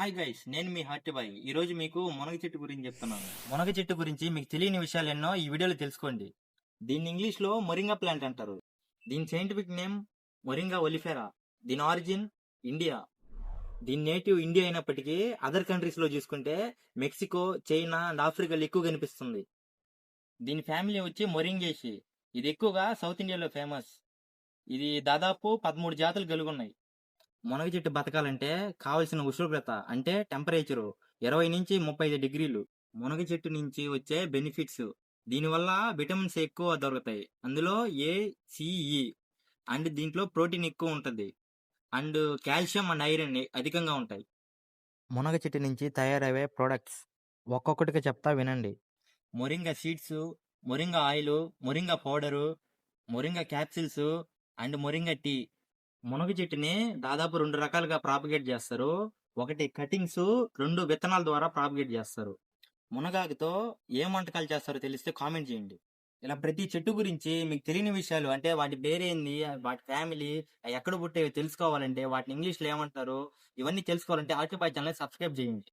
Hi guys నేను మీ hearty bye ఈ రోజు మీకు మునగ చెట్టు గురించి చెప్తున్నాను. మునగ చెట్టు గురించి మీకు తెలియని విషయాలు ఎన్నో ఈ వీడియోలో తెలుసుకోండి. దీన్ని ఇంగ్లీష్లో మొరింగా ప్లాంట్ అంటారు. దీని సైంటిఫిక్ నేమ్ మొరింగా ఒలిఫెరా. దీని ఆరిజిన్ ఇండియా. దీని నేటివ్ ఇండియా అయినప్పటికీ అదర్ కంట్రీస్లో చూసుకుంటే మెక్సికో చైనా అండ్ ఆఫ్రికాలో ఎక్కువ కనిపిస్తుంది. దీని ఫ్యామిలీ వచ్చి మొరింగేసి ఇది ఎక్కువగా సౌత్ ఇండియాలో ఫేమస్ ఇది దాదాపు పదమూడు జాతులు కలిగి ఉన్నాయి మునగ చెట్టు బతకాలంటే కావలసిన ఉష్ణోగ్రత అంటే టెంపరేచర్ ఇరవై నుంచి ముప్పై ఐదు డిగ్రీలు. మునగ చెట్టు నుంచి వచ్చే బెనిఫిట్స్ దీనివల్ల విటమిన్స్ ఎక్కువ దొరుకుతాయి. అందులో ఏ సిఈ అండ్ దీంట్లో ప్రోటీన్ ఎక్కువ ఉంటుంది. అండ్ కాల్షియం అండ్ ఐరన్ అధికంగా ఉంటాయి. మునగ చెట్టు నుంచి తయారయ్యే ప్రొడక్ట్స్ ఒక్కొక్కటిగా చెప్తా వినండి. Moringa seeds moringa oil moringa powder moringa capsules and moringa tea మునగ చెట్టుని దాదాపు రెండు రకాలుగా ప్రాపగేట్ చేస్తారు. ఒకటి కటింగ్స్ రెండు విత్తనాల ద్వారా ప్రాపగేట్ చేస్తారు. మునగాకుతో ఏం వంటకాలు చేస్తారో తెలిస్తే కామెంట్ చేయండి. ఇలా ప్రతి చెట్టు గురించి మీకు తెలియని విషయాలు అంటే వాటి పేరేంది వాటి ఫ్యామిలీ ఎక్కడ పుట్టేవి తెలుసుకోవాలంటే వాటిని ఇంగ్లీష్లో ఏమంటారు? ఇవన్నీ తెలుసుకోవాలంటే ఆర్టిఫై ఛానల్ సబ్స్క్రైబ్ చేయండి.